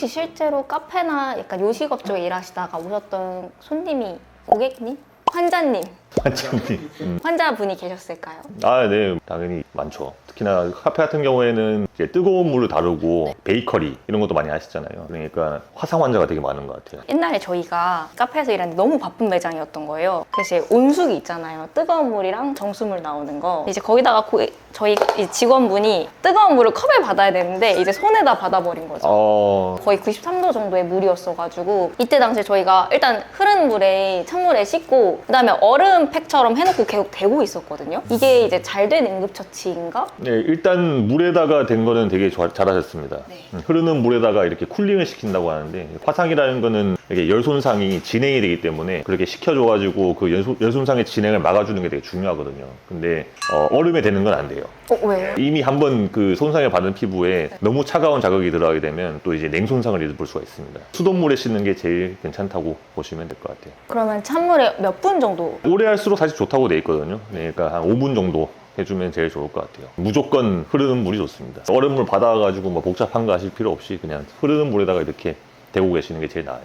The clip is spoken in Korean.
혹시 실제로 카페나 약간 요식업 쪽에 일하시다가 오셨던 손님이 고객님? 환자님, 환자님. 음. 환자분이 계셨을까요? 아, 네. 당연히 많죠. 특히나 카페 같은 경우에는 이제 뜨거운 물을 다루고 베이커리 이런 것도 많이 하시잖아요. 그러니까 화상 환자가 되게 많은 것 같아요. 옛날에 저희가 카페에서 일하는데 너무 바쁜 매장이었던 거예요. 그래서 이제 온수기 있잖아요. 뜨거운 물이랑 정수물 나오는 거. 이제 거기다가 고- 저희 이 직원분이 뜨거운 물을 컵에 받아야 되는데 이제 손에다 받아버린 거죠. 어, 거의 93도 정도의 물이었어가지고 이때 당시에 저희가 일단 흐르는 물에 찬물에 씻고 그다음에 얼음 팩처럼 해놓고 계속 대고 있었거든요. 이게 이제 잘 된 응급처치인가? 네, 일단 물에다가 된 거는 되게 좋아- 잘하셨습니다. 네. 음, 흐르는 물에다가 이렇게 쿨링을 시킨다고 하는데 화상이라는 거는 이게 열 손상이 진행이 되기 때문에 그렇게 식혀줘가지고 그 열, 손- 열 손상의 진행을 막아주는 게 되게 중요하거든요. 근데 어, 얼음에 되는 건 안 돼요. 어 왜요? 이미 한번 그 손상을 받은 피부에 너무 차가운 자극이 들어가게 되면 또 이제 냉손상을 입을 수가 있습니다. 수돗물에 씻는 게 제일 괜찮다고 보시면 될 것 같아요. 그러면 찬물에 몇 분 정도? 오래 할수록 사실 좋다고 돼 있거든요. 네, 그러니까 한 5분 정도 해주면 제일 좋을 것 같아요. 무조건 흐르는 물이 좋습니다. 얼음물 받아가지고 뭐 복잡한 거 하실 필요 없이 그냥 흐르는 물에다가 이렇게 대고 계시는 게 제일 나아요.